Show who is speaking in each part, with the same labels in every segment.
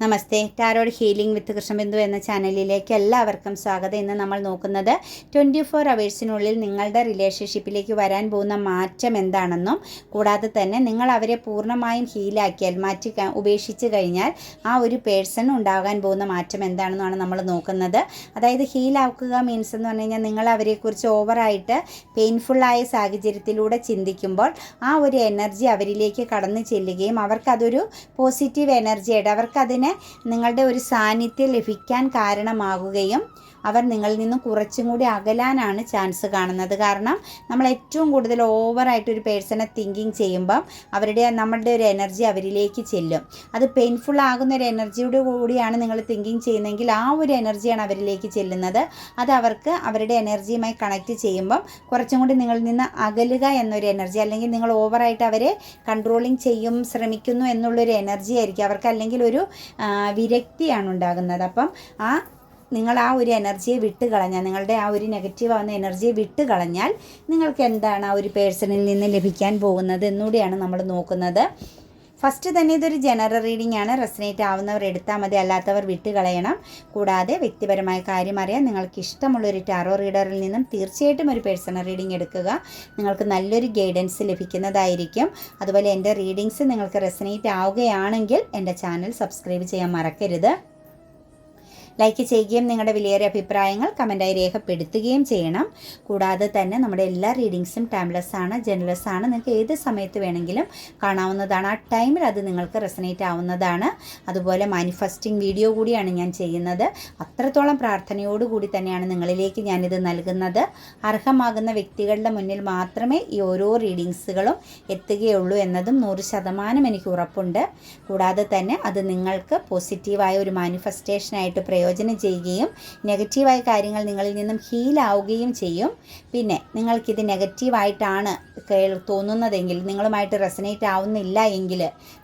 Speaker 1: Namaste. Tarot healing with Krishnabindu എന്ന ചാനലിലേക്ക് എല്ലാവർക്കും സ്വാഗതം. ഇന്ന് നമ്മൾ നോക്കുന്നത് ട്വന്റി ഫോർ അവേഴ്സിനുള്ളിൽ നിങ്ങളുടെ റിലേഷൻഷിപ്പിലേക്ക് വരാൻ പോകുന്ന മാറ്റം എന്താണെന്നും കൂടാതെ തന്നെ നിങ്ങൾ അവരെ പൂർണമായും ഹീലാക്കിയാൽ മാറ്റി ഉപേക്ഷിച്ച് കഴിഞ്ഞാൽ ആ ഒരു പേഴ്സൺ ഉണ്ടാകാൻ പോകുന്ന മാറ്റം എന്താണെന്നാണ് നമ്മൾ നോക്കുന്നത്. അതായത് ഹീലാക്കുക മീൻസ് എന്ന് പറഞ്ഞു കഴിഞ്ഞാൽ നിങ്ങൾ അവരെക്കുറിച്ച് ഓവറായിട്ട് പെയിൻഫുള്ളായ സാഹചര്യത്തിലൂടെ ചിന്തിക്കുമ്പോൾ ആ ഒരു എനർജി അവരിലേക്ക് കടന്നു ചെല്ലുകയും അവർക്കതൊരു പോസിറ്റീവ് എനർജിയായിട്ട് അവർക്കതിന് നിങ്ങളുടെ ഒരു സാന്നിധ്യം ലഭിക്കാൻ കാരണമാകുകയും അവർ നിങ്ങളിൽ നിന്നും കുറച്ചും കൂടി അകലാനാണ് ചാൻസ് കാണുന്നത്. കാരണം നമ്മൾ ഏറ്റവും കൂടുതൽ ഓവറായിട്ട് ഒരു പേഴ്സണെ തിങ്കിങ് ചെയ്യുമ്പം അവരുടെ നമ്മളുടെ ഒരു എനർജി അവരിലേക്ക് ചെല്ലും. അത് പെയിൻഫുൾ ആകുന്ന ഒരു എനർജിയോട് കൂടിയാണ് നിങ്ങൾ തിങ്കിങ് ചെയ്യുന്നതെങ്കിൽ ആ ഒരു എനർജിയാണ് അവരിലേക്ക് ചെല്ലുന്നത്. അത് അവർക്ക് അവരുടെ എനർജിയുമായി കണക്ട് ചെയ്യുമ്പം കുറച്ചും കൂടി നിങ്ങളിൽ നിന്ന് അകലുക എന്നൊരു എനർജി അല്ലെങ്കിൽ നിങ്ങൾ ഓവറായിട്ട് അവരെ കൺട്രോളിങ് ചെയ്യും ശ്രമിക്കുന്നു എന്നുള്ളൊരു എനർജി ആയിരിക്കും. അവർക്ക് അല്ലെങ്കിൽ ഒരു വിരക്തിയാണ് ഉണ്ടാകുന്നത്. അപ്പം ആ നിങ്ങൾ ആ ഒരു എനർജിയെ വിട്ട് കളഞ്ഞാൽ നിങ്ങളുടെ ആ ഒരു നെഗറ്റീവ് ആവുന്ന എനർജിയെ വിട്ട് കളഞ്ഞാൽ നിങ്ങൾക്ക് എന്താണ് ആ ഒരു പേഴ്സണിൽ നിന്ന് ലഭിക്കാൻ പോകുന്നത് എന്നുകൂടിയാണ് നമ്മൾ നോക്കുന്നത്. ഫസ്റ്റ് തന്നെ ഇതൊരു ജനറൽ റീഡിംഗ് ആണ്. റെസനേറ്റ് ആവുന്നവർ എടുത്താൽ മതി അല്ലാത്തവർ വിട്ട് കളയണം കൂടാതെ വ്യക്തിപരമായ കാര്യം അറിയാൻ നിങ്ങൾക്ക് ഇഷ്ടമുള്ളൊരു ടാറോ റീഡറിൽ നിന്നും തീർച്ചയായിട്ടും ഒരു പേഴ്സണൽ റീഡിംഗ് എടുക്കുക. നിങ്ങൾക്ക് നല്ലൊരു ഗൈഡൻസ് ലഭിക്കുന്നതായിരിക്കും. അതുപോലെ എന്റെ റീഡിങ്സ് നിങ്ങൾക്ക് റെസനേറ്റ് ആവുകയാണെങ്കിൽ എന്റെ ചാനൽ സബ്സ്ക്രൈബ് ചെയ്യാൻ മറക്കരുത്. ലൈക്ക് ചെയ്യുകയും നിങ്ങളുടെ വിലയേറിയ അഭിപ്രായങ്ങൾ കമന്റായി രേഖപ്പെടുത്തുകയും ചെയ്യണം. കൂടാതെ തന്നെ നമ്മുടെ എല്ലാ റീഡിങ്സും ടൈംലെസ് ആണ് ജനറൽസ് ആണ്. നിങ്ങൾക്ക് ഏത് സമയത്ത് വേണമെങ്കിലും കാണാവുന്നതാണ്. ആ ടൈമിൽ അത് നിങ്ങൾക്ക് റെസനേറ്റ് ആവുന്നതാണ്. അതുപോലെ മാനിഫെസ്റ്റിംഗ് വീഡിയോ കൂടിയാണ് ഞാൻ ചെയ്യുന്നത്. അത്രത്തോളം പ്രാർത്ഥനയോടുകൂടി തന്നെയാണ് നിങ്ങളിലേക്ക് ഞാനിത് നൽകുന്നത്. അർഹമാകുന്ന വ്യക്തികളുടെ മുന്നിൽ മാത്രമേ ഈ ഓരോ റീഡിങ്സുകളും എത്തുകയുള്ളൂ എന്നതും നൂറ് ശതമാനം എനിക്ക് ഉറപ്പുണ്ട്. കൂടാതെ തന്നെ അത് നിങ്ങൾക്ക് പോസിറ്റീവായ ഒരു മാനിഫെസ്റ്റേഷനായിട്ട് പ്രയോജനം ചെയ്യുകയും നെഗറ്റീവായ കാര്യങ്ങൾ നിങ്ങളിൽ നിന്നും ഹീലാവുകയും ചെയ്യും. പിന്നെ നിങ്ങൾക്കിത് നെഗറ്റീവായിട്ടാണ് തോന്നുന്നതെങ്കിൽ നിങ്ങളുമായിട്ട് റെസനേറ്റ് ആവുന്നില്ല എങ്കിൽ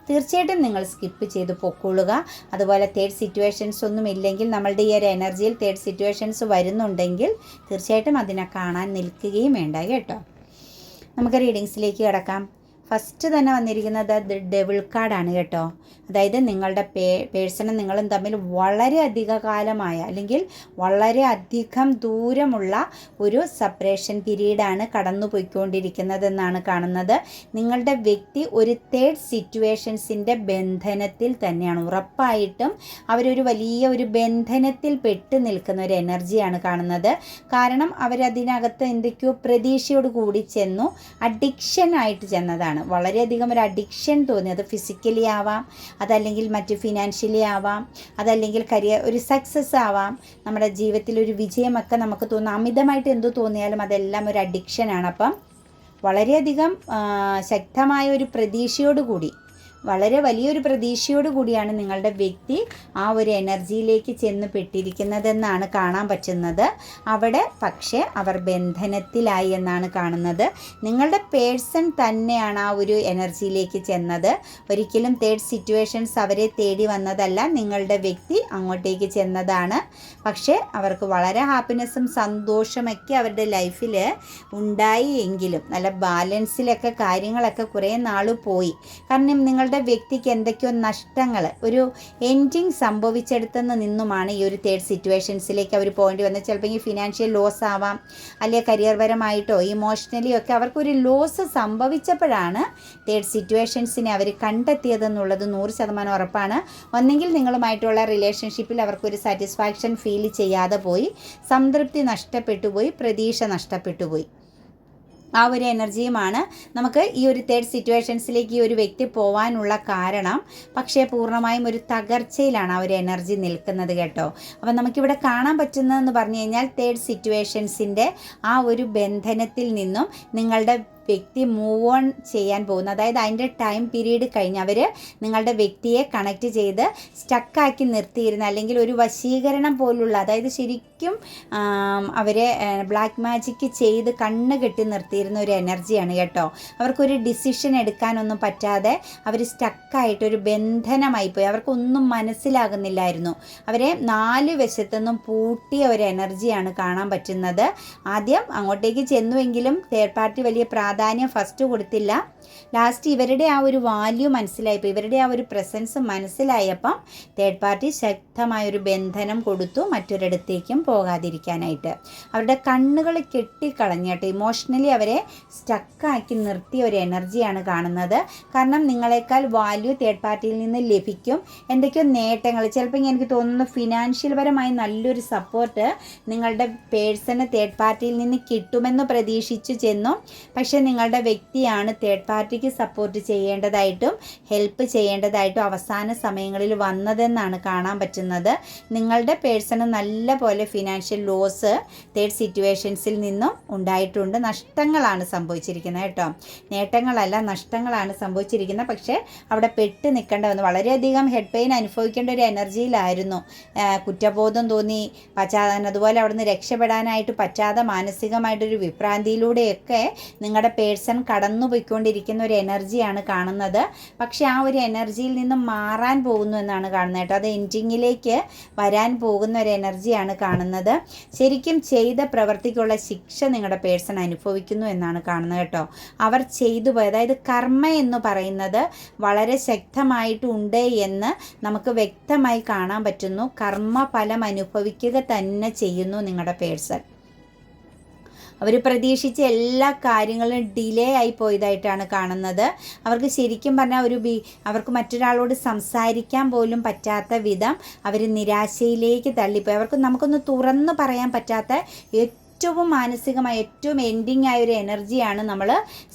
Speaker 1: തീർച്ചയായിട്ടും നിങ്ങൾ സ്കിപ്പ് ചെയ്ത് പൊക്കൊള്ളുക അതുപോലെ തേർഡ് സിറ്റുവേഷൻസ് ഒന്നും ഇല്ലെങ്കിൽ നമ്മളുടെ ഈ ഒരു എനർജിയിൽ തേർഡ് സിറ്റുവേഷൻസ് വരുന്നുണ്ടെങ്കിൽ തീർച്ചയായിട്ടും അതിനെ കാണാൻ നിൽക്കുകയും വേണ്ട കേട്ടോ. നമുക്ക് റീഡിങ്സിലേക്ക് കിടക്കാം. ഫസ്റ്റ് തന്നെ വന്നിരിക്കുന്നത് ദ ഡെവിൾ കാർഡാണ് കേട്ടോ. അതായത് നിങ്ങളുടെ പേ പേഴ്സണും നിങ്ങളും തമ്മിൽ വളരെ അധിക കാലമായ അല്ലെങ്കിൽ വളരെ അധികം ദൂരമുള്ള ഒരു സെപ്പറേഷൻ പീരീഡാണ് കടന്നു പോയിക്കൊണ്ടിരിക്കുന്നതെന്നാണ് കാണുന്നത്. നിങ്ങളുടെ വ്യക്തി ഒരു തേർഡ് സിറ്റുവേഷൻസിന്റെ ബന്ധനത്തിൽ തന്നെയാണ്. ഉറപ്പായിട്ടും അവരൊരു വലിയ ഒരു ബന്ധനത്തിൽ പെട്ട് നിൽക്കുന്ന ഒരു എനർജിയാണ് കാണുന്നത്. കാരണം അവരതിനകത്ത് എന്തൊക്കെയോ പ്രതീക്ഷയോട് കൂടി ചെന്നു അഡിക്ഷൻ ആയിട്ട് ചെന്നതാണ്. വളരെയധികം ഒരു അഡിക്ഷൻ തോന്നി. അത് ഫിസിക്കലി ആവാം അതല്ലെങ്കിൽ മറ്റ് ഫിനാൻഷ്യലി ആവാം അതല്ലെങ്കിൽ കരിയർ ഒരു സക്സസ് ആവാം. നമ്മുടെ ജീവിതത്തിൽ ഒരു വിജയമൊക്കെ നമുക്ക് തോന്നാം. അമിതമായിട്ട് എന്തു തോന്നിയാലും അതെല്ലാം ഒരു അഡിക്ഷനാണ് അപ്പം വളരെയധികം ശക്തമായ ഒരു പ്രതീക്ഷയോടുകൂടി വളരെ വലിയൊരു പ്രതീക്ഷയോട് കൂടിയാണ് നിങ്ങളുടെ വ്യക്തി ആ ഒരു എനർജിയിലേക്ക് ചെന്ന് പെട്ടിരിക്കുന്നതെന്നാണ് കാണാൻ പറ്റുന്നത്. അവിടെ പക്ഷേ അവർ ബന്ധനത്തിലായി എന്നാണ് കാണുന്നത്. നിങ്ങളുടെ പേഴ്സൺ തന്നെയാണ് ആ ഒരു എനർജിയിലേക്ക് ചെന്നത്. ഒരിക്കലും തേർഡ് സിറ്റുവേഷൻസ് അവരെ തേടി വന്നതല്ല നിങ്ങളുടെ വ്യക്തി അങ്ങോട്ടേക്ക് ചെന്നതാണ്. പക്ഷേ അവർക്ക് വളരെ ഹാപ്പിനെസ്സും സന്തോഷമൊക്കെ അവരുടെ ലൈഫിൽ ഉണ്ടായി എങ്കിലും നല്ല ബാലൻസിലൊക്കെ കാര്യങ്ങളൊക്കെ കുറേ നാൾ പോയി. കാരണം നിങ്ങളുടെ വ്യക്തിക്ക് എന്തൊക്കെയോ നഷ്ടങ്ങൾ ഒരു എൻഡിങ് സംഭവിച്ചെടുത്തുനിന്ന് നിന്നുമാണ് ഈ ഒരു തേർഡ് സിറ്റുവേഷൻസിലേക്ക് അവർ പോയിന്റ് വന്നത്. ചിലപ്പോൾ ഈ ഫിനാൻഷ്യൽ ലോസ് ആവാം അല്ലെങ്കിൽ കരിയർ പരമായിട്ടോ ഇമോഷണലി ഒക്കെ അവർക്കൊരു ലോസ് സംഭവിച്ചപ്പോഴാണ് തേർഡ് സിറ്റുവേഷൻസിനെ അവർ കണ്ടെത്തിയതെന്നുള്ളത് നൂറ് ശതമാനം ഉറപ്പാണ്. ഒന്നെങ്കിൽ നിങ്ങളുമായിട്ടുള്ള റിലേഷൻഷിപ്പിൽ അവർക്കൊരു സാറ്റിസ്ഫാക്ഷൻ ഫീൽ ചെയ്യാതെ പോയി സംതൃപ്തി നഷ്ടപ്പെട്ടു പോയി പ്രതീക്ഷ നഷ്ടപ്പെട്ടു പോയി ആ ഒരു എനർജിയുമാണ് നമുക്ക് ഈ ഒരു തേർഡ് സിറ്റുവേഷൻസിലേക്ക് ഈ ഒരു വ്യക്തി പോകാനുള്ള കാരണം. പക്ഷേ പൂർണമായും ഒരു തകർച്ചയിലാണ് ആ ഒരു എനർജി നിൽക്കുന്നത് കേട്ടോ. അപ്പം നമുക്കിവിടെ കാണാൻ പറ്റുന്നതെന്ന് പറഞ്ഞു കഴിഞ്ഞാൽ തേർഡ് സിറ്റുവേഷൻസിന്റെ ആ ഒരു ബന്ധനത്തിൽ നിന്നും നിങ്ങളുടെ വ്യക്തി മൂവ് ഓൺ ചെയ്യാൻ പോകുന്നത് അതായത് അതിന്റെ ടൈം പീരീഡ് കഴിഞ്ഞ് അവർ നിങ്ങളുടെ വ്യക്തിയെ കണക്ട് ചെയ്ത് സ്റ്റക്കാക്കി നിർത്തിയിരുന്ന അല്ലെങ്കിൽ ഒരു വശീകരണം പോലുള്ള അതായത് ശരിക്കും അവരെ ബ്ലാക്ക് മാജിക്ക് ചെയ്ത് കണ്ണ് കെട്ടി നിർത്തിയിരുന്ന ഒരു എനർജിയാണ് കേട്ടോ. അവർക്കൊരു ഡിസിഷൻ എടുക്കാനൊന്നും പറ്റാതെ അവർ സ്റ്റക്കായിട്ട് ഒരു ബന്ധനമായി പോയി. അവർക്കൊന്നും മനസ്സിലാകുന്നില്ലായിരുന്നു. അവരെ നാല് വശത്തുനിന്നും പൂട്ടിയ ഒരു എനർജിയാണ് കാണാൻ പറ്റുന്നത്. ആദ്യം അങ്ങോട്ടേക്ക് ചെന്നുവെങ്കിലും തേർഡ് പാർട്ടി വലിയ പ്രാധാന്യം പ്രാധാന്യം ഫസ്റ്റ് കൊടുത്തില്ല. ലാസ്റ്റ് ഇവരുടെ ആ ഒരു വാല്യൂ മനസ്സിലായപ്പോൾ ഇവരുടെ ആ ഒരു പ്രസൻസ് മനസ്സിലായപ്പം തേർഡ് പാർട്ടി ശക്തമായൊരു ബന്ധനം കൊടുത്തു മറ്റൊരിടത്തേക്കും പോകാതിരിക്കാനായിട്ട്. അവരുടെ കണ്ണുകൾ കെട്ടിക്കളഞ്ഞിട്ട് ഇമോഷണലി അവരെ സ്റ്റക്കാക്കി നിർത്തിയ ഒരു എനർജിയാണ് കാണുന്നത്. കാരണം നിങ്ങളെക്കാൾ വാല്യൂ തേർഡ് പാർട്ടിയിൽ നിന്ന് ലഭിക്കും. എന്തൊക്കെയോ നേട്ടങ്ങൾ ചിലപ്പോൾ എനിക്ക് തോന്നുന്നു ഫിനാൻഷ്യൽ പരമായി നല്ലൊരു സപ്പോർട്ട് നിങ്ങളുടെ പേഴ്സണ് തേർഡ് പാർട്ടിയിൽ നിന്ന് കിട്ടുമെന്ന് പ്രതീക്ഷിച്ചു ചെന്നു. പക്ഷേ നിങ്ങളുടെ വ്യക്തിയാണ് തേർഡ് പാർട്ടിക്ക് സപ്പോർട്ട് ചെയ്യേണ്ടതായിട്ടും ഹെൽപ്പ് ചെയ്യേണ്ടതായിട്ടും അവസാന സമയങ്ങളിൽ വന്നതെന്നാണ് കാണാൻ പറ്റുന്നത്. നിങ്ങളുടെ പേഴ്സണ് നല്ല പോലെ ഫിനാൻഷ്യൽ ലോസ് തേർഡ് സിറ്റുവേഷൻസിൽ നിന്നും ഉണ്ടായിട്ടുണ്ട്. നഷ്ടങ്ങളാണ് സംഭവിച്ചിരിക്കുന്നത് കേട്ടോ. നേട്ടങ്ങളല്ല നഷ്ടങ്ങളാണ് സംഭവിച്ചിരിക്കുന്നത്. പക്ഷേ അവിടെ പെട്ട് നിൽക്കേണ്ട വന്നു. വളരെയധികം ഹെഡ് പെയിൻ അനുഭവിക്കേണ്ട ഒരു എനർജിയിലായിരുന്നു കുറ്റബോധം തോന്നി പശ്ചാത്തലം അതുപോലെ അവിടുന്ന് രക്ഷപ്പെടാനായിട്ട് പറ്റാതെ മാനസികമായിട്ടൊരു വിഭ്രാന്തിയിലൂടെയൊക്കെ നിങ്ങളുടെ പേഴ്സൺ കടന്നുപോയിക്കൊണ്ടിരിക്കുന്ന ഒരു എനർജിയാണ് കാണുന്നത്. പക്ഷേ ആ ഒരു എനർജിയിൽ നിന്നും മാറാൻ പോകുന്നു എന്നാണ് കാണുന്നത് കേട്ടോ. അത് എൻഡിങ്ങിലേക്ക് വരാൻ പോകുന്ന ഒരു എനർജിയാണ് കാണുന്നത്. ശരിക്കും ചെയ്ത പ്രവൃത്തിക്കുള്ള ശിക്ഷ നിങ്ങളുടെ പേഴ്സൺ അനുഭവിക്കുന്നു എന്നാണ് കാണുന്നത് കേട്ടോ. അവർ ചെയ്തു പോയി അതായത് കർമ്മ എന്ന് പറയുന്നത് വളരെ ശക്തമായിട്ടുണ്ട് എന്ന് നമുക്ക് വ്യക്തമായി കാണാൻ പറ്റുന്നു. കർമ്മ ഫലം അനുഭവിക്കുക തന്നെ ചെയ്യുന്നു നിങ്ങളുടെ പേഴ്സൺ അവർ പ്രതീക്ഷിച്ച എല്ലാ കാര്യങ്ങളും ഡിലേ ആയി പോയതായിട്ടാണ് കാണുന്നത്. അവർക്ക് ശരിക്കും പറഞ്ഞാൽ ഒരു ബി അവർക്ക് മറ്റൊരാളോട് സംസാരിക്കാൻ പോലും പറ്റാത്ത വിധം അവർ നിരാശയിലേക്ക് തള്ളിപ്പോയി. അവർക്ക് നമുക്കൊന്ന് തുറന്നു പറയാൻ പറ്റാത്ത ഏറ്റവും മാനസികമായ ഏറ്റവും എൻഡിങ് ആയ ഒരു എനർജിയാണ് നമ്മൾ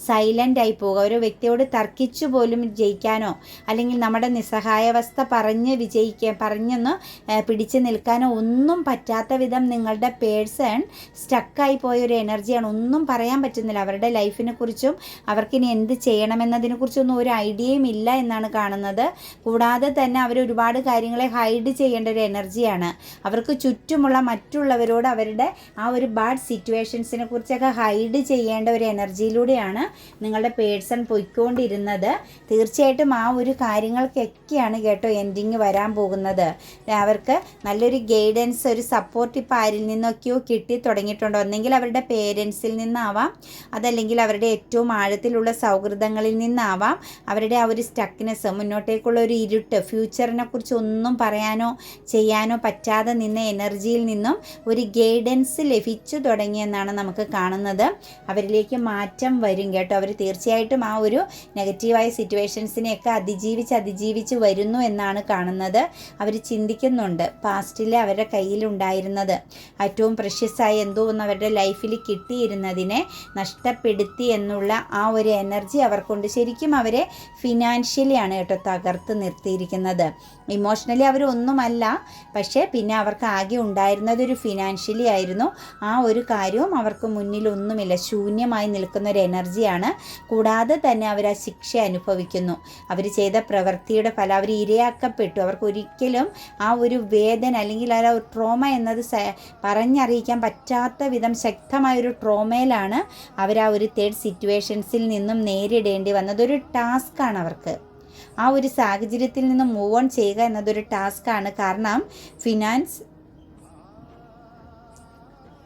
Speaker 1: സൈലന്റ് ആയി പോവുക ഒരു വ്യക്തിയോട് തർക്കിച്ചു പോലും ജയിക്കാനോ അല്ലെങ്കിൽ നമ്മുടെ നിസ്സഹായാവസ്ഥ പറഞ്ഞ് വിജയിക്കാൻ പറഞ്ഞൊന്ന് പിടിച്ചു നിൽക്കാനോ ഒന്നും പറ്റാത്ത വിധം നിങ്ങളുടെ പേഴ്സൺ സ്റ്റക്കായി പോയ ഒരു എനർജിയാണ്. ഒന്നും പറയാൻ പറ്റുന്നില്ല. അവരുടെ ലൈഫിനെ കുറിച്ചും അവർക്കിനി എന്ത് ചെയ്യണമെന്നതിനെ കുറിച്ചൊന്നും ഒരു ഐഡിയയും ഇല്ല എന്നാണ് കാണുന്നത്. കൂടാതെ തന്നെ അവർ ഒരുപാട് കാര്യങ്ങളെ ഹൈഡ് ചെയ്യേണ്ട ഒരു എനർജിയാണ്. അവർക്ക് ചുറ്റുമുള്ള മറ്റുള്ളവരോട് അവരുടെ ആ ഒരു ബാഡ് സിറ്റുവേഷൻസിനെ കുറിച്ചൊക്കെ ഹൈഡ് ചെയ്യേണ്ട ഒരു എനർജിയിലൂടെയാണ് നിങ്ങളുടെ പേഴ്സൺ പൊയ്ക്കൊണ്ടിരുന്നത്. തീർച്ചയായിട്ടും ആ ഒരു കാര്യങ്ങൾക്കൊക്കെയാണ് കേട്ടോ എൻഡിങ് വരാൻ പോകുന്നത്. അവർക്ക് നല്ലൊരു ഗൈഡൻസ് ഒരു സപ്പോർട്ട് ഇപ്പോൾ ആരിൽ നിന്നൊക്കെയോ കിട്ടി തുടങ്ങിയിട്ടുണ്ടോ? ഒന്നെങ്കിൽ അവരുടെ പേരൻസിൽ നിന്നാവാം. അതല്ലെങ്കിൽ അവരുടെ ഏറ്റവും ആഴത്തിലുള്ള സൗഹൃദങ്ങളിൽ നിന്നാവാം. അവരുടെ ആ ഒരു സ്റ്റക്നെസ് മുന്നോട്ടേക്കുള്ള ഒരു ഇരുട്ട് ഫ്യൂച്ചറിനെ കുറിച്ച് ഒന്നും പറയാനോ ചെയ്യാനോ പറ്റാതെ നിന്ന എനർജിയിൽ നിന്നും ഒരു ഗൈഡൻസ് ലഭിച്ചു തുടങ്ങിയെന്നാണ് നമുക്ക് കാണുന്നത്. അവരിലേക്ക് മാറ്റം വരും കേട്ടോ. അവർ തീർച്ചയായിട്ടും ആ ഒരു നെഗറ്റീവായ സിറ്റുവേഷൻസിനെയൊക്കെ അതിജീവിച്ച് അതിജീവിച്ച് വരുന്നു എന്നാണ് കാണുന്നത്. അവർ ചിന്തിക്കുന്നുണ്ട് പാസ്റ്റിൽ അവരുടെ കയ്യിലുണ്ടായിരുന്നത്. ഏറ്റവും പ്രഷ്യസായ എന്തോ ഒന്ന് അവരുടെ ലൈഫിൽ കിട്ടിയിരുന്നതിനെ നഷ്ടപ്പെടുത്തി എന്നുള്ള ആ ഒരു എനർജി അവർക്കുണ്ട്. ശരിക്കും അവരെ ഫിനാൻഷ്യലിയാണ് കേട്ടോ തകർത്ത് നിർത്തിയിരിക്കുന്നത്. ഇമോഷണലി അവരൊന്നുമല്ല പക്ഷേ പിന്നെ അവർക്ക് ആകെ ഉണ്ടായിരുന്നത് ഒരു ഫിനാൻഷ്യലി ആയിരുന്നു. ആ ഒരു കാര്യവും അവർക്ക് മുന്നിൽ ഒന്നുമില്ല ശൂന്യമായി നിൽക്കുന്ന ഒരു എനർജിയാണ്. കൂടാതെ തന്നെ അവർ ആ ശിക്ഷ അനുഭവിക്കുന്നു. അവർ ചെയ്ത പ്രവൃത്തിയുടെ ഫലം അവർ ഇരയാക്കപ്പെട്ടു. അവർക്ക് ഒരിക്കലും ആ ഒരു വേദന അല്ലെങ്കിൽ ആ ഒരു ട്രോമ എന്നത് പറഞ്ഞറിയിക്കാൻ പറ്റാത്ത വിധം ശക്തമായ ഒരു ട്രോമയിലാണ് അവർ ആ ഒരു തേർഡ് സിറ്റുവേഷൻസിൽ നിന്നും നേരിടേണ്ടി വന്നത്. ഒരു ടാസ്ക്കാണ് അവർക്ക്. ആ ഒരു സാഹചര്യത്തിൽ നിന്ന് മൂവ് ഓൺ ചെയ്യുക എന്നതൊരു ടാസ്ക്കാണ് കാരണം ഫിനാൻസ്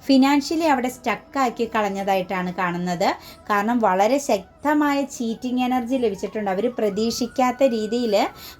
Speaker 1: ഫിനാൻഷ്യലി അവിടെ സ്റ്റക്കാക്കി കളഞ്ഞതായിട്ടാണ് കാണുന്നത്. കാരണം വളരെ ശക്തമായ ചീറ്റിംഗ് എനർജി ലഭിച്ചിട്ടുണ്ട്. അവർ പ്രതീക്ഷിക്കാത്ത രീതിയിൽ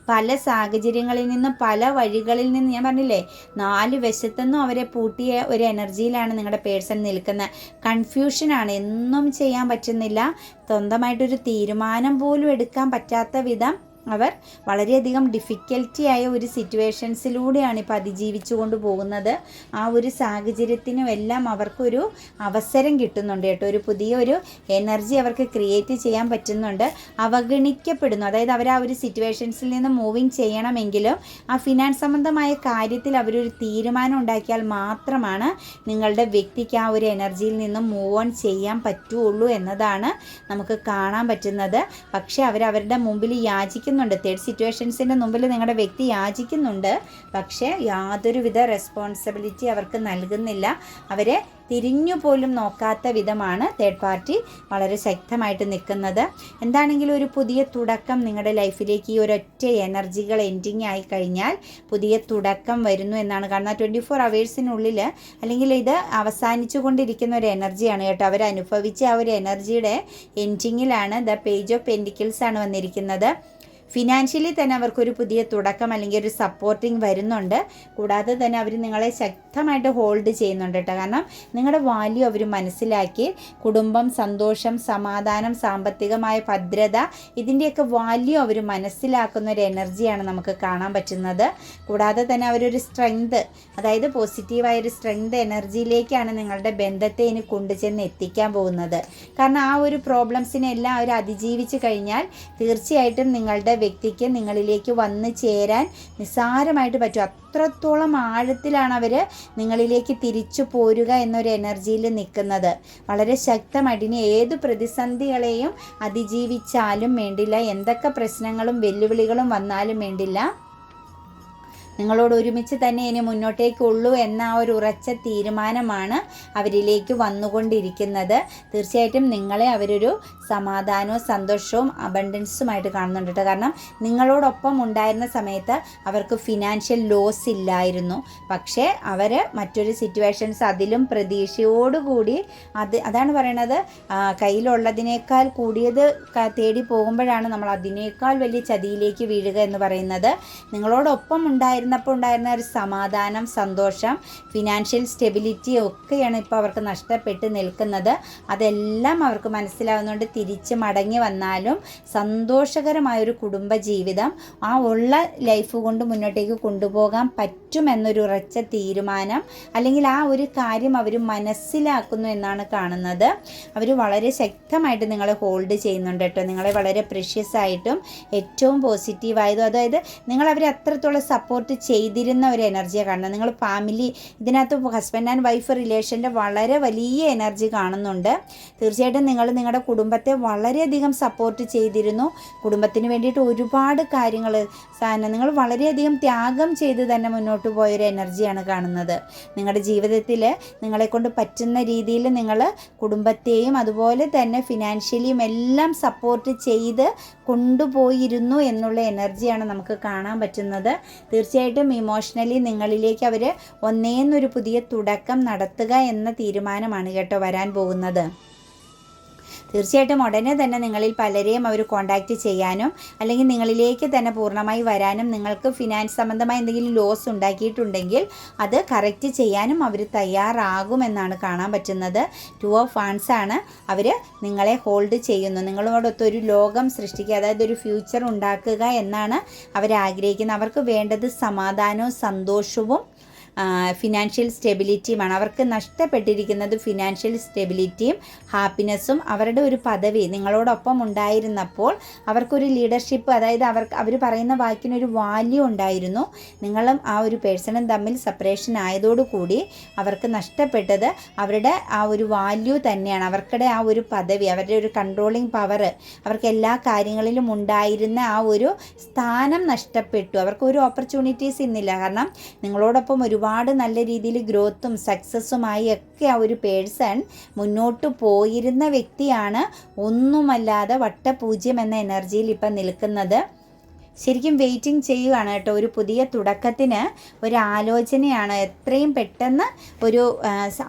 Speaker 1: പല സാഹചര്യങ്ങളിൽ നിന്ന് പല വഴികളിൽ നിന്ന് ഞാൻ പറഞ്ഞില്ലേ നാല് വശത്തുനിന്നും അവരെ പൂട്ടിയ ഒരു എനർജിയിലാണ് നിങ്ങളുടെ പേഴ്സൺ നിൽക്കുന്നത്. കൺഫ്യൂഷനാണ് എന്നും ചെയ്യാൻ പറ്റുന്നില്ല. സ്വന്തമായിട്ടൊരു തീരുമാനം പോലും എടുക്കാൻ പറ്റാത്ത വിധം അവർ വളരെയധികം ഡിഫിക്കൽറ്റി ആയ ഒരു സിറ്റുവേഷൻസിലൂടെയാണ് ഇപ്പോൾ അതിജീവിച്ചു കൊണ്ട് പോകുന്നത്. ആ ഒരു സാഹചര്യത്തിനും എല്ലാം അവർക്കൊരു അവസരം കിട്ടുന്നുണ്ട് കേട്ടോ. ഒരു പുതിയൊരു എനർജി അവർക്ക് ക്രിയേറ്റ് ചെയ്യാൻ പറ്റുന്നുണ്ട്. അവഗണിക്കപ്പെടുന്നു. അതായത് അവർ ആ ഒരു സിറ്റുവേഷൻസിൽ നിന്ന് മൂവിങ് ചെയ്യണമെങ്കിലും ആ ഫിനാൻസ് സംബന്ധമായ കാര്യത്തിൽ അവരൊരു തീരുമാനം ഉണ്ടാക്കിയാൽ മാത്രമാണ് നിങ്ങളുടെ വ്യക്തിക്ക് ആ ഒരു എനർജിയിൽ നിന്നും മൂവ് ഓൺ ചെയ്യാൻ പറ്റുള്ളൂ എന്നതാണ് നമുക്ക് കാണാൻ പറ്റുന്നത്. പക്ഷേ അവരവരുടെ മുമ്പിൽ യാചിക്കുന്നുണ്ട് യാചിക്കുന്നുണ്ട് തേർഡ് സിറ്റുവേഷൻസിന്റെ മുമ്പിൽ നിങ്ങളുടെ വ്യക്തി യാചിക്കുന്നുണ്ട്. പക്ഷേ യാതൊരുവിധ റെസ്പോൺസിബിലിറ്റി അവർക്ക് നൽകുന്നില്ല. അവരെ തിരിഞ്ഞു പോലും നോക്കാത്ത വിധമാണ് തേർഡ് പാർട്ടി വളരെ ശക്തമായിട്ട് നിൽക്കുന്നത്. എന്താണെങ്കിലും ഒരു പുതിയ തുടക്കം നിങ്ങളുടെ ലൈഫിലേക്ക് ഈ ഒരൊറ്റ എനർജികൾ എൻഡിങ് ആയി കഴിഞ്ഞാൽ പുതിയ തുടക്കം വരുന്നു എന്നാണ്. കാരണം ട്വന്റി ഫോർ അവേഴ്സിനുള്ളിൽ അല്ലെങ്കിൽ ഇത് അവസാനിച്ചു കൊണ്ടിരിക്കുന്ന ഒരു എനർജിയാണ് കേട്ടോ. അവർ ആ ഒരു എനർജിയുടെ എൻഡിങ്ങിലാണ് ദ പേജ് ഓഫ് പെൻഡിക്കിൾസ് ആണ് വന്നിരിക്കുന്നത്. ഫിനാൻഷ്യലി തന്നെ അവർക്കൊരു പുതിയ തുടക്കം അല്ലെങ്കിൽ ഒരു സപ്പോർട്ടിങ് വരുന്നുണ്ട്. കൂടാതെ തന്നെ അവർ നിങ്ങളെ ശക്തമായിട്ട് ഹോൾഡ് ചെയ്യുന്നുണ്ട് കേട്ടോ. കാരണം നിങ്ങളുടെ വാല്യൂ അവർ മനസ്സിലാക്കി. കുടുംബം സന്തോഷം സമാധാനം സാമ്പത്തികമായ ഭദ്രത ഇതിന്റെയൊക്കെ വാല്യൂ അവർ മനസ്സിലാക്കുന്ന ഒരു എനർജിയാണ് നമുക്ക് കാണാൻ പറ്റുന്നത്. കൂടാതെ തന്നെ അവരൊരു സ്ട്രെങ്ത് അതായത് പോസിറ്റീവായ ഒരു സ്ട്രെങ്ത് എനർജിയിലേക്കാണ് നിങ്ങളുടെ ബന്ധത്തെ ഇനി കൊണ്ടുചെന്ന് എത്തിക്കാൻ പോകുന്നത്. കാരണം ആ ഒരു പ്രോബ്ലംസിനെല്ലാം അവർ അതിജീവിച്ച് കഴിഞ്ഞാൽ തീർച്ചയായിട്ടും നിങ്ങളുടെ വ്യക്തിക്ക് നിങ്ങളിലേക്ക് വന്ന് ചേരാൻ നിസ്സാരമായിട്ട് പറ്റും. അത്രത്തോളം ആഴത്തിലാണ് അവർ നിങ്ങളിലേക്ക് തിരിച്ചു പോരുക എന്നൊരു എനർജിയിൽ നിൽക്കുന്നത്. വളരെ ശക്തമായിട്ട് ഇനി ഏത് പ്രതിസന്ധികളെയും അതിജീവിച്ചാലും വേണ്ടില്ല. എന്തൊക്കെ പ്രശ്നങ്ങളും വെല്ലുവിളികളും വന്നാലും വേണ്ടില്ല. നിങ്ങളോട് ഒരുമിച്ച് തന്നെ ഇനി മുന്നോട്ടേക്കുള്ളൂ എന്ന ആ ഒരു ഉറച്ച തീരുമാനമാണ് അവരിലേക്ക് വന്നുകൊണ്ടിരിക്കുന്നത്. തീർച്ചയായിട്ടും നിങ്ങളെ അവരൊരു സമാധാനവും സന്തോഷവും അബണ്ടൻസുമായിട്ട് കാണുന്നുണ്ട് കേട്ടോ. കാരണം നിങ്ങളോടൊപ്പം ഉണ്ടായിരുന്ന സമയത്ത് അവർക്ക് ഫിനാൻഷ്യൽ ലോസ് ഇല്ലായിരുന്നു. പക്ഷേ അവർ മറ്റൊരു സിറ്റുവേഷൻസ് അതിലും പ്രതീക്ഷയോടുകൂടി അത് അതാണ് പറയണത് കയ്യിലുള്ളതിനേക്കാൾ കൂടിയത് തേടി പോകുമ്പോഴാണ് നമ്മൾ അതിനേക്കാൾ വലിയ ചതിയിലേക്ക് വീഴുക എന്ന് പറയുന്നത്. നിങ്ങളോടൊപ്പം ഉണ്ടായിരുന്നപ്പോൾ ഉണ്ടായിരുന്ന ഒരു സമാധാനം സന്തോഷം ഫിനാൻഷ്യൽ സ്റ്റെബിലിറ്റി ഒക്കെയാണ് ഇപ്പോൾ അവർക്ക് നഷ്ടപ്പെട്ട് നിൽക്കുന്നത്. അതെല്ലാം അവർക്ക് മനസ്സിലാവുന്നതുകൊണ്ട് തിരിച്ച് മടങ്ങി വന്നാലും സന്തോഷകരമായൊരു കുടുംബജീവിതം ആ ഉള്ള ലൈഫ് കൊണ്ട് മുന്നോട്ടേക്ക് കൊണ്ടുപോകാൻ പറ്റുമെന്നൊരു ഉറച്ച തീരുമാനം അല്ലെങ്കിൽ ആ ഒരു കാര്യം അവർ മനസ്സിലാക്കുന്നു എന്നാണ് കാണുന്നത്. അവർ വളരെ ശക്തമായിട്ട് നിങ്ങളെ ഹോൾഡ് ചെയ്യുന്നുണ്ട് കേട്ടോ. നിങ്ങളെ വളരെ പ്രഷ്യസ് ആയിട്ടും ഏറ്റവും പോസിറ്റീവായതും അതായത് നിങ്ങൾ അവരെ അത്രത്തോളം സപ്പോർട്ട് ചെയ്തിരുന്ന ഒരു എനർജിയാണ് കാണുന്നത്. നിങ്ങൾ ഫാമിലി ഇതിനകത്ത് ഹസ്ബൻഡ് ആൻഡ് വൈഫ് റിലേഷന്റെ വളരെ വലിയ എനർജി കാണുന്നുണ്ട്. തീർച്ചയായിട്ടും നിങ്ങൾ നിങ്ങളുടെ കുടുംബത്തെ വളരെയധികം സപ്പോർട്ട് ചെയ്തിരുന്നു. കുടുംബത്തിന് വേണ്ടിയിട്ട് ഒരുപാട് കാര്യങ്ങൾ നിങ്ങൾ വളരെയധികം ത്യാഗം ചെയ്ത് തന്നെ മുന്നോട്ട് പോയൊരു എനർജിയാണ് കാണുന്നത്. നിങ്ങളുടെ ജീവിതത്തിൽ നിങ്ങളെക്കൊണ്ട് പറ്റുന്ന രീതിയിൽ നിങ്ങൾ കുടുംബത്തെയും അതുപോലെ തന്നെ ഫിനാൻഷ്യലിയും എല്ലാം സപ്പോർട്ട് ചെയ്ത് കൊണ്ടുപോയിരുന്നു എന്നുള്ള എനർജിയാണ് നമുക്ക് കാണാൻ പറ്റുന്നത്. തീർച്ചയായിട്ടും ഇമോഷണലി നിങ്ങളിലേക്ക് അവർ ഒന്നേന്നൊരു പുതിയ തുടക്കം നടത്തുക എന്ന തീരുമാനമാണ് കേട്ടോ വരാൻ പോകുന്നത്. തീർച്ചയായിട്ടും ഉടനെ തന്നെ നിങ്ങളിൽ പലരെയും അവർ കോൺടാക്റ്റ് ചെയ്യാനും അല്ലെങ്കിൽ നിങ്ങളിലേക്ക് തന്നെ പൂർണമായി വരാനും നിങ്ങൾക്ക് ഫിനാൻസ് സംബന്ധമായ എന്തെങ്കിലും ലോസ് ഉണ്ടാക്കിയിട്ടുണ്ടെങ്കിൽ അത് കറക്റ്റ് ചെയ്യാനും അവർ തയ്യാറാകുമെന്നാണ് കാണാൻ പറ്റുന്നത്. ടു ഓഫ് ഫാൻസ് ആണ് അവർ നിങ്ങളെ ഹോൾഡ് ചെയ്യുന്നു. നിങ്ങളോടൊത്ത് ഒരു ലോകം സൃഷ്ടിക്കുക അതായത് ഒരു ഫ്യൂച്ചർ ഉണ്ടാക്കുക എന്നാണ് അവർ ആഗ്രഹിക്കുന്നത്. അവർക്ക് വേണ്ടത് സമാധാനവും സന്തോഷവും ഫിനാൻഷ്യൽ സ്റ്റെബിലിറ്റിയുമാണ് അവർക്ക് നഷ്ടപ്പെട്ടിരിക്കുന്നത് ഫിനാൻഷ്യൽ സ്റ്റെബിലിറ്റിയും ഹാപ്പിനെസ്സും അവരുടെ ഒരു പദവി നിങ്ങളോടൊപ്പം ഉണ്ടായിരുന്നപ്പോൾ അവർക്കൊരു ലീഡർഷിപ്പ് അതായത് അവർക്ക് അവർ പറയുന്ന വാക്കിനൊരു വാല്യൂ ഉണ്ടായിരുന്നു. നിങ്ങളും ആ ഒരു പേഴ്സണും തമ്മിൽ സെപ്പറേഷൻ ആയതോടുകൂടി അവർക്ക് നഷ്ടപ്പെട്ടത് അവരുടെ ആ ഒരു വാല്യൂ തന്നെയാണ്. അവർക്കിടെ ആ ഒരു പദവി അവരുടെ ഒരു കൺട്രോളിങ് പവർ അവർക്ക് എല്ലാ കാര്യങ്ങളിലും ഉണ്ടായിരുന്ന ആ ഒരു സ്ഥാനം നഷ്ടപ്പെട്ടു. അവർക്ക് ഒരു ഓപ്പർച്യൂണിറ്റീസ് ഇന്നില്ല. കാരണം നിങ്ങളോടൊപ്പം ഒരു ഒരുപാട് നല്ല രീതിയിൽ ഗ്രോത്തും സക്സസ്സുമായി ഒക്കെ ആ ഒരു പേഴ്സൺ മുന്നോട്ട് പോയിരുന്ന വ്യക്തിയാണ്. ഒന്നുമല്ലാതെ വട്ടപൂജ്യം എന്ന എനർജിയിൽ ഇപ്പം നിൽക്കുന്നത്. ശരിക്കും വെയിറ്റിംഗ് ചെയ്യുകയാണ് കേട്ടോ. ഒരു പുതിയ തുടക്കത്തിന് ഒരു ആലോചനയാണ്. എത്രയും പെട്ടെന്ന് ഒരു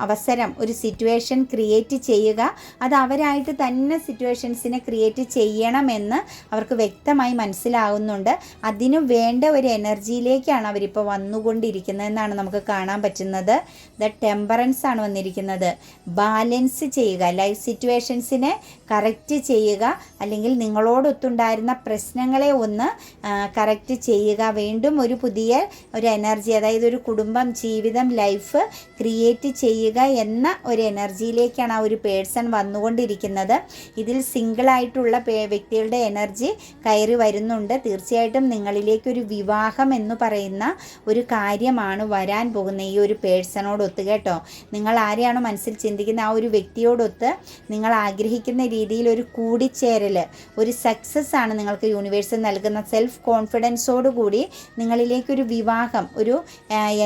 Speaker 1: അവസരം ഒരു സിറ്റുവേഷൻ ക്രിയേറ്റ് ചെയ്യുക. അത് അവരായിട്ട് തന്നെ സിറ്റുവേഷൻസിനെ ക്രിയേറ്റ് ചെയ്യണമെന്ന് അവർക്ക് വ്യക്തമായി മനസ്സിലാവുന്നുണ്ട്. അതിനു വേണ്ട ഒരു എനർജിയിലേക്കാണ് അവരിപ്പോൾ വന്നുകൊണ്ടിരിക്കുന്നതെന്നാണ് നമുക്ക് കാണാൻ പറ്റുന്നത്. ദ ടെമ്പറൻസ് ആണ് വന്നിരിക്കുന്നത്. ബാലൻസ് ചെയ്യുക. ലൈഫ് സിറ്റുവേഷൻസിനെ കറക്റ്റ് ചെയ്യുക. അല്ലെങ്കിൽ നിങ്ങളോടൊത്തുണ്ടായിരുന്ന പ്രശ്നങ്ങളെ ഒന്ന് കറക്റ്റ് ചെയ്യുക. വീണ്ടും ഒരു പുതിയ ഒരു എനർജി അതായത് ഒരു കുടുംബം ജീവിതം ലൈഫ് ക്രിയേറ്റ് ചെയ്യുക എന്ന ഒരു എനർജിയിലേക്കാണ് ആ ഒരു പേഴ്സൺ വന്നുകൊണ്ടിരിക്കുന്നത്. ഇതിൽ സിംഗിളായിട്ടുള്ള വ്യക്തികളുടെ എനർജി കയറി വരുന്നുണ്ട്. തീർച്ചയായിട്ടും നിങ്ങളിലേക്ക് ഒരു വിവാഹം എന്ന് പറയുന്ന ഒരു കാര്യമാണ് വരാൻ പോകുന്ന ഈ ഒരു പേഴ്സണോടൊത്ത് കേട്ടോ. നിങ്ങൾ ആരെയാണ് മനസ്സിൽ ചിന്തിക്കുന്ന ആ ഒരു വ്യക്തിയോടൊത്ത് നിങ്ങൾ ആഗ്രഹിക്കുന്ന രീതിയിൽ ഒരു കൂടിച്ചേരൽ ഒരു സക്സസ് ആണ് നിങ്ങൾക്ക് യൂണിവേഴ്സ് നൽകുന്ന. സെൽഫ് കോൺഫിഡൻസോട് കൂടി നിങ്ങളിലേക്കൊരു വിവാഹം ഒരു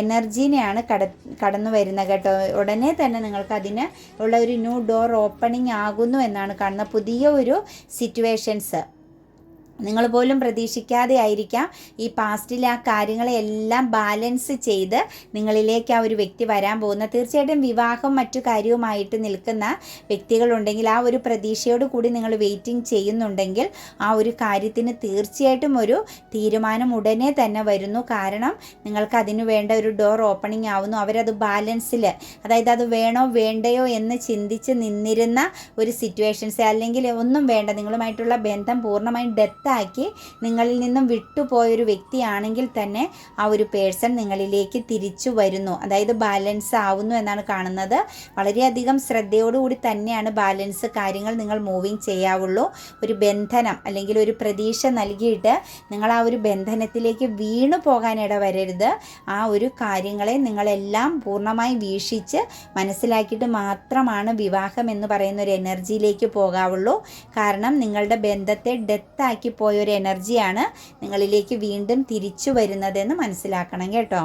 Speaker 1: എനർജീനെയാണ് കട കടന്നു വരുന്നത് കേട്ടോ. ഉടനെ തന്നെ നിങ്ങൾക്ക് അതിന് ഉള്ള ഒരു ന്യൂ ഡോർ ഓപ്പണിംഗ് ആകുന്നു എന്നാണ് കാണുന്നത് പുതിയ ഒരു സിറ്റുവേഷൻസ് നിങ്ങൾ പോലും പ്രതീക്ഷിക്കാതെ ആയിരിക്കാം ഈ പാസ്റ്റിലെ ആ കാര്യങ്ങളെല്ലാം ബാലൻസ് ചെയ്ത് നിങ്ങളിലേക്ക് ആ ഒരു വ്യക്തി വരാൻ പോകുന്ന. തീർച്ചയായിട്ടും വിവാഹം മറ്റു കാര്യവുമായിട്ട് നിൽക്കുന്ന വ്യക്തികളുണ്ടെങ്കിൽ ആ ഒരു പ്രതീക്ഷയോട് കൂടി നിങ്ങൾ വെയിറ്റിംഗ് ചെയ്യുന്നുണ്ടെങ്കിൽ ആ ഒരു കാര്യത്തിന് തീർച്ചയായിട്ടും ഒരു തീരുമാനം ഉടനെ തന്നെ വരുന്നു. കാരണം നിങ്ങൾക്ക് അതിനു വേണ്ട ഒരു ഡോർ ഓപ്പണിംഗ് ആവുന്നു. അവരത് ബാലൻസിൽ അതായത് അത് വേണോ വേണ്ടയോ എന്ന് ചിന്തിച്ച് നിന്നിരുന്ന ഒരു സിറ്റുവേഷൻസ് അല്ലെങ്കിൽ ഒന്നും വേണ്ട നിങ്ങളുമായിട്ടുള്ള ബന്ധം പൂർണമായും ഡെത്ത് പുറത്താക്കി നിങ്ങളിൽ നിന്നും വിട്ടുപോയൊരു വ്യക്തിയാണെങ്കിൽ തന്നെ ആ ഒരു പേഴ്സൺ നിങ്ങളിലേക്ക് തിരിച്ചു വരുന്നു. അതായത് ബാലൻസ് ആവുന്നു എന്നാണ് കാണുന്നത്. വളരെയധികം ശ്രദ്ധയോടുകൂടി തന്നെയാണ് ബാലൻസ് കാര്യങ്ങൾ നിങ്ങൾ മൂവിങ് ചെയ്യാവുള്ളൂ. ഒരു ബന്ധനം അല്ലെങ്കിൽ ഒരു പ്രതീക്ഷ നൽകിയിട്ട് നിങ്ങൾ ആ ഒരു ബന്ധനത്തിലേക്ക് വീണു പോകാൻ ഇടവരരുത്. ആ ഒരു കാര്യങ്ങളെ നിങ്ങളെല്ലാം പൂർണമായി വീക്ഷിച്ച് മനസ്സിലാക്കിയിട്ട് മാത്രമാണ് വിവാഹം എന്ന് പറയുന്ന ഒരു എനർജിയിലേക്ക് പോകാവുള്ളൂ. കാരണം നിങ്ങളുടെ ബന്ധത്തെ ഡെത്താക്കി പോയ ഒരു എനർജിയാണ് നിങ്ങളിലേക്ക് വീണ്ടും തിരിച്ചു വരുന്നതെന്ന് മനസ്സിലാക്കണം കേട്ടോ.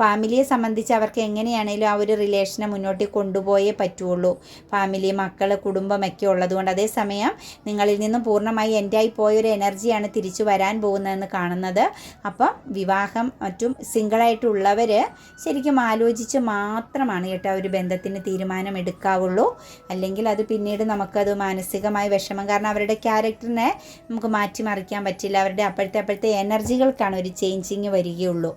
Speaker 1: ഫാമിലിയെ സംബന്ധിച്ച് അവർക്ക് എങ്ങനെയാണേലും ആ ഒരു റിലേഷനെ മുന്നോട്ട് കൊണ്ടുപോയേ പറ്റുള്ളൂ. ഫാമിലി മക്കൾ കുടുംബമൊക്കെ ഉള്ളതുകൊണ്ട് അതേസമയം നിങ്ങളിൽ നിന്നും പൂർണമായി എൻഡായി പോയൊരു എനർജിയാണ് തിരിച്ചു വരാൻ പോകുന്നതെന്ന് കാണുന്നത്. അപ്പം വിവാഹം മറ്റും സിംഗിളായിട്ടുള്ളവർ ശരിക്കും ആലോചിച്ച് മാത്രമാണ് കേട്ടോ ഒരു ബന്ധത്തിന് തീരുമാനം എടുക്കാവുള്ളൂ. അല്ലെങ്കിൽ അത് പിന്നീട് നമുക്കത് മാനസികമായ വിഷമം കാരണം അവരുടെ ക്യാരക്ടറിനെ നമുക്ക് മാറ്റിമറിക്കാൻ പറ്റില്ല. അവരുടെ അപ്പോഴത്തെ അപ്പോഴത്തെ എനർജികൾക്കാണ് ഒരു ചേഞ്ചിങ് വരികയുള്ളൂ.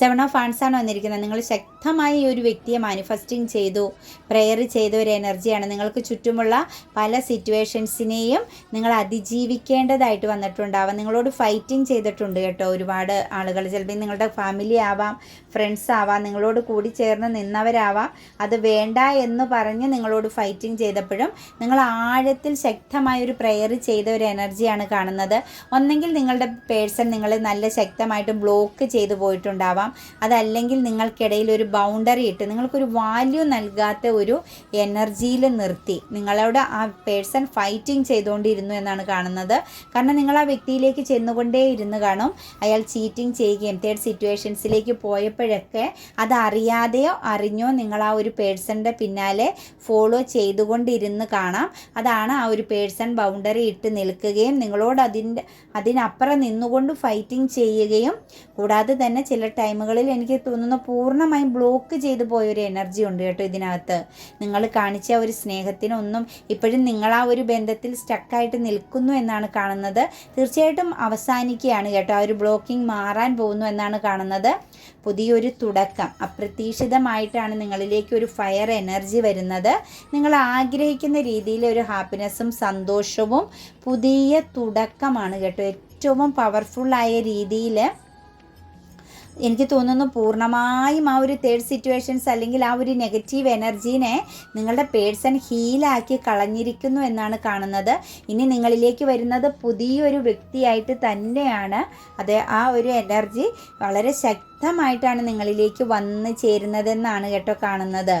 Speaker 1: സെവൻ ഓഫ് ഫാൻസ് ആണ് വന്നിരിക്കുന്നത്. നിങ്ങൾ ശക്തമായി ഒരു വ്യക്തിയെ മാനിഫെസ്റ്റിംഗ് ചെയ്തു. പ്രെയർ ചെയ്ത ഒരു എനർജിയാണ് നിങ്ങൾക്ക് ചുറ്റുമുള്ള പല സിറ്റുവേഷൻസിനെയും നിങ്ങൾ അതിജീവിക്കേണ്ടതായിട്ട് വന്നിട്ടുണ്ടാവാം. നിങ്ങളോട് ഫൈറ്റിംഗ് ചെയ്തിട്ടുണ്ട് കേട്ടോ ഒരുപാട് ആളുകൾ. ചിലപ്പോൾ നിങ്ങളുടെ ഫാമിലി ആവാം ഫ്രണ്ട്സ് ആവാം നിങ്ങളോട് കൂടി ചേർന്ന് നിന്നവരാവാം. അത് വേണ്ട എന്ന് പറഞ്ഞ് നിങ്ങളോട് ഫൈറ്റിംഗ് ചെയ്തപ്പോഴും നിങ്ങൾ ആഴത്തിൽ ശക്തമായ ഒരു പ്രെയർ ചെയ്ത ഒരു എനർജിയാണ് കാണുന്നത്. ഒന്നെങ്കിൽ നിങ്ങളുടെ പേഴ്സൺ നിങ്ങളെ നല്ല ശക്തമായിട്ട് ബ്ലോക്ക് ചെയ്തു പോയിട്ടുണ്ടാവാം. ആവാം അതല്ലെങ്കിൽ നിങ്ങൾക്കിടയിൽ ഒരു ബൗണ്ടറി ഇട്ട് നിങ്ങൾക്കൊരു വാല്യൂ നൽകാത്ത ഒരു എനർജിയിൽ നിർത്തി നിങ്ങളോട് ആ പേഴ്സൺ ഫൈറ്റിംഗ് ചെയ്തുകൊണ്ടിരുന്നു എന്നാണ് കാണുന്നത്. കാരണം നിങ്ങൾ ആ വ്യക്തിയിലേക്ക് ചെന്നുകൊണ്ടേ ഇരുന്ന് കാണും. അയാൾ ചീറ്റിംഗ് ചെയ്യുകയും തേർഡ് സിറ്റുവേഷൻസിലേക്ക് പോയപ്പോഴൊക്കെ അത് അറിയാതെയോ അറിഞ്ഞോ നിങ്ങൾ ആ ഒരു പേഴ്സണിന്റെ പിന്നാലെ ഫോളോ ചെയ്തുകൊണ്ടിരുന്ന് കാണാം. അതാണ് ആ ഒരു പേഴ്സൺ ബൗണ്ടറി ഇട്ട് നിൽക്കുകയും നിങ്ങളോട് അതിന്റെ അതിനപ്പുറം നിന്നുകൊണ്ട് ഫൈറ്റിംഗ് ചെയ്യുകയും കൂടാതെ തന്നെ ചില ടൈമുകളിൽ എനിക്ക് തോന്നുന്ന പൂർണമായും ബ്ലോക്ക് ചെയ്തു പോയൊരു എനർജി ഉണ്ട് കേട്ടോ ഇതിനകത്ത്. നിങ്ങൾ കാണിച്ച ഒരു സ്നേഹത്തിനൊന്നും ഇപ്പോഴും നിങ്ങൾ ആ ഒരു ബന്ധത്തിൽ സ്റ്റക്കായിട്ട് നിൽക്കുന്നു എന്നാണ് കാണുന്നത്. തീർച്ചയായിട്ടും അവസാനിക്കുകയാണ് കേട്ടോ. ആ ഒരു ബ്ലോക്കിംഗ് മാറാൻ പോകുന്നു എന്നാണ് കാണുന്നത്. പുതിയൊരു തുടക്കം. അപ്രതീക്ഷിതമായിട്ടാണ് നിങ്ങളിലേക്ക് ഒരു ഫയർ എനർജി വരുന്നത്. നിങ്ങൾ ആഗ്രഹിക്കുന്ന രീതിയിൽ ഒരു ഹാപ്പിനെസ്സും സന്തോഷവും പുതിയ തുടക്കമാണ് കേട്ടോ. ഏറ്റവും പവർഫുള്ളായ രീതിയിൽ എനിക്ക് തോന്നുന്നു പൂർണമായും ആ ഒരു തേർഡ് സിറ്റുവേഷൻസ് അല്ലെങ്കിൽ ആ ഒരു നെഗറ്റീവ് എനർജീനെ നിങ്ങളുടെ പേഴ്സൺ ഹീലാക്കി കളഞ്ഞിരിക്കുന്നു എന്നാണ് കാണുന്നത്. ഇനി നിങ്ങളിലേക്ക് വരുന്നത് പുതിയൊരു വ്യക്തിയായിട്ട് തന്നെയാണ്. അത് ആ ഒരു എനർജി വളരെ ശക്തമായിട്ടാണ് നിങ്ങളിലേക്ക് വന്ന് ചേരുന്നതെന്നാണ് കേട്ടോ കാണുന്നത്.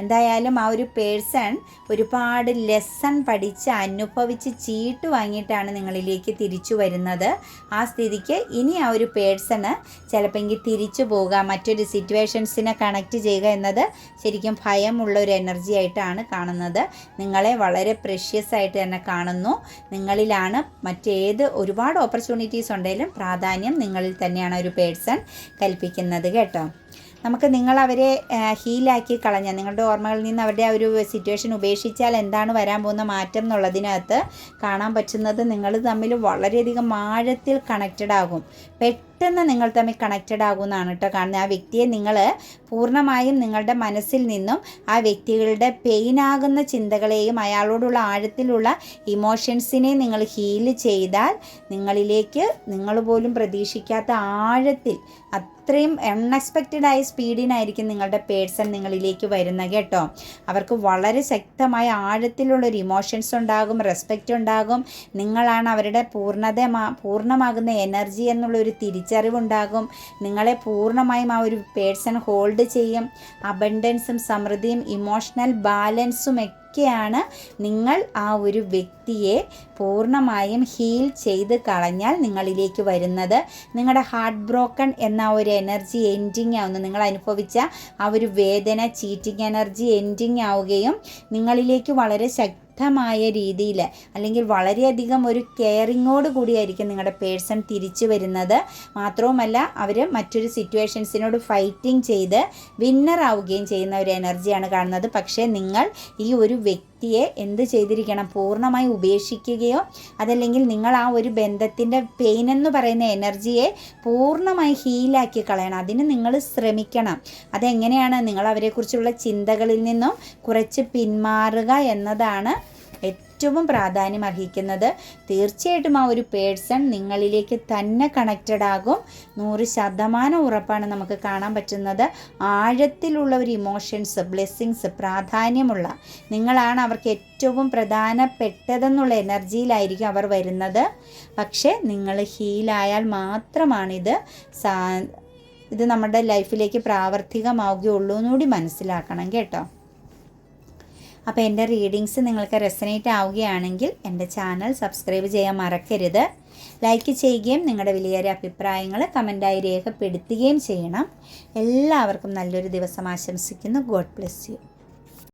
Speaker 1: എന്തായാലും ആ ഒരു പേഴ്സൺ ഒരുപാട് ലെസൺ പഠിച്ച് അനുഭവിച്ച് ചീട്ട് വാങ്ങിയിട്ടാണ് നിങ്ങളിലേക്ക് തിരിച്ചു വരുന്നത്. ആ സ്ഥിതിക്ക് ഇനി ആ ഒരു പേഴ്സണ് ചിലപ്പോൾ തിരിച്ചു പോവുക മറ്റൊരു സിറ്റുവേഷൻസിനെ കണക്ട് ചെയ്യുക എന്നത് ശരിക്കും ഭയമുള്ള ഒരു എനർജി ആയിട്ടാണ് കാണുന്നത്. നിങ്ങളെ വളരെ പ്രഷ്യസ് ആയിട്ട് തന്നെ കാണുന്നു. നിങ്ങളിലാണ് മറ്റേത് ഒരുപാട് ഓപ്പർച്യൂണിറ്റീസ് ഉണ്ടെങ്കിലും പ്രാധാന്യം നിങ്ങളിൽ തന്നെയാണ് ഒരു പേഴ്സൺ കൽപ്പിക്കുന്നത് കേട്ടോ. നമുക്ക് നിങ്ങൾ അവരെ ഹീലാക്കി കളഞ്ഞ നിങ്ങളുടെ ഓർമ്മകളിൽ നിന്ന് അവരുടെ ആ ഒരു സിറ്റുവേഷൻ ഉപേക്ഷിച്ചാൽ എന്താണ് വരാൻ പോകുന്ന മാറ്റം എന്നുള്ളതിനകത്ത് കാണാൻ പറ്റുന്നത് നിങ്ങൾ തമ്മിൽ വളരെയധികം ആഴത്തിൽ കണക്റ്റഡ് ആകും. പെട്ടെന്ന് നിങ്ങൾ തമ്മിൽ കണക്റ്റഡ് ആകുമെന്നാണ് കേട്ടോ കാണുന്നത്. ആ വ്യക്തിയെ നിങ്ങൾ പൂർണമായും നിങ്ങളുടെ മനസ്സിൽ നിന്നും ആ വ്യക്തികളുടെ പെയിനാകുന്ന ചിന്തകളെയും അയാളോടുള്ള ആഴത്തിലുള്ള ഇമോഷൻസിനെ നിങ്ങൾ ഹീൽ ചെയ്താൽ നിങ്ങളിലേക്ക് നിങ്ങൾ പോലും പ്രതീക്ഷിക്കാത്ത ആഴത്തിൽ അത്രയും അൺഎക്സ്പെക്റ്റഡ് ആയ സ്പീഡിനായിരിക്കും നിങ്ങളുടെ പേഴ്സൺ നിങ്ങളിലേക്ക് വരുന്നത് കേട്ടോ. അവർക്ക് വളരെ ശക്തമായ ആഴത്തിലുള്ള ഒരു ഇമോഷൻസ് ഉണ്ടാകും റെസ്പെക്റ്റ് ഉണ്ടാകും. നിങ്ങളാണ് അവരുടെ പൂർണത പൂർണമാകുന്ന എനർജി എന്നുള്ള ഒരു തിരിച്ചറിവുണ്ടാകും. നിങ്ങളെ പൂർണമായും ആ ഒരു പേഴ്സൺ ഹോൾഡ് ചെയ്യും. അബണ്ടൻസും സമൃദ്ധിയും ഇമോഷണൽ ബാലൻസും ഒക്കെയാണ് നിങ്ങൾ ആ ഒരു വ്യക്തിയെ പൂർണമായും ഹീൽ ചെയ്ത് കളഞ്ഞാൽ നിങ്ങളിലേക്ക് വരുന്നത്. നിങ്ങളുടെ ഹാർട്ട് ബ്രോക്കൺ എന്ന ഒരു എനർജി എൻഡിങ് ആവുന്നു. നിങ്ങൾ അനുഭവിച്ച ആ ഒരു വേദന ചീറ്റിംഗ് എനർജി എൻഡിങ് ആവുകയും നിങ്ങളിലേക്ക് വളരെ ശക്തി ശക്തമായ രീതിയിൽ അല്ലെങ്കിൽ വളരെയധികം ഒരു കെയറിങ്ങോട് കൂടിയായിരിക്കും നിങ്ങളുടെ പേഴ്സൺ തിരിച്ചു വരുന്നത്. മാത്രവുമല്ല അവർ മറ്റൊരു സിറ്റുവേഷൻസിനോട് ഫൈറ്റിംഗ് ചെയ്ത് വിന്നർ ആവുകയും ചെയ്യുന്ന ഒരു എനർജിയാണ് കാണുന്നത്. പക്ഷേ നിങ്ങൾ ഈ ഒരു വ്യക്തിയെ എന്ത് ചെയ്തിരിക്കണം? പൂർണമായി ഉപേക്ഷിക്കുകയോ അതല്ലെങ്കിൽ നിങ്ങൾ ആ ഒരു ബന്ധത്തിന്റെ പെയിൻ എന്ന് പറയുന്ന എനർജിയെ പൂർണമായി ഹീലാക്കി കളയണം. അതിന് നിങ്ങൾ ശ്രമിക്കണം. അതെങ്ങനെയാണ് നിങ്ങൾ അവരെക്കുറിച്ചുള്ള ചിന്തകളിൽ നിന്നും കുറച്ച് പിന്മാറുക എന്നതാണ് ഏറ്റവും പ്രാധാന്യം അർഹിക്കുന്നത് തീർച്ചയായിട്ടും ആ ഒരു പേഴ്സൺ നിങ്ങളിലേക്ക് തന്നെ കണക്റ്റഡ് ആകും. നൂറ് ശതമാനം ഉറപ്പാണ് നമുക്ക് കാണാൻ പറ്റുന്നത്. ആഴത്തിലുള്ള ഒരു ഇമോഷൻസ് ബ്ലെസ്സിങ്സ് പ്രാധാന്യമുള്ള നിങ്ങളാണ് അവർക്ക് ഏറ്റവും പ്രധാനപ്പെട്ടതെന്നുള്ള എനർജിയിലായിരിക്കും അവർ വരുന്നത്. പക്ഷേ നിങ്ങൾ ഹീലായാൽ മാത്രമാണിത്. സാ ഇത് നമ്മുടെ ലൈഫിലേക്ക് പ്രാവർത്തികമാവുകയുള്ളൂ എന്നുകൂടി മനസ്സിലാക്കണം കേട്ടോ. അപ്പോൾ എന്റെ റീഡിങ്സ് നിങ്ങൾക്ക് റെസനേറ്റ് ആവുകയാണെങ്കിൽ എന്റെ ചാനൽ സബ്സ്ക്രൈബ് ചെയ്യാൻ മറക്കരുത്. ലൈക്ക് ചെയ്യുകയും നിങ്ങളുടെ വിലയേറിയ അഭിപ്രായങ്ങൾ കമന്റായി രേഖപ്പെടുത്തുകയും ചെയ്യണം. എല്ലാവർക്കും നല്ലൊരു ദിവസം ആശംസിക്കുന്നു. God bless you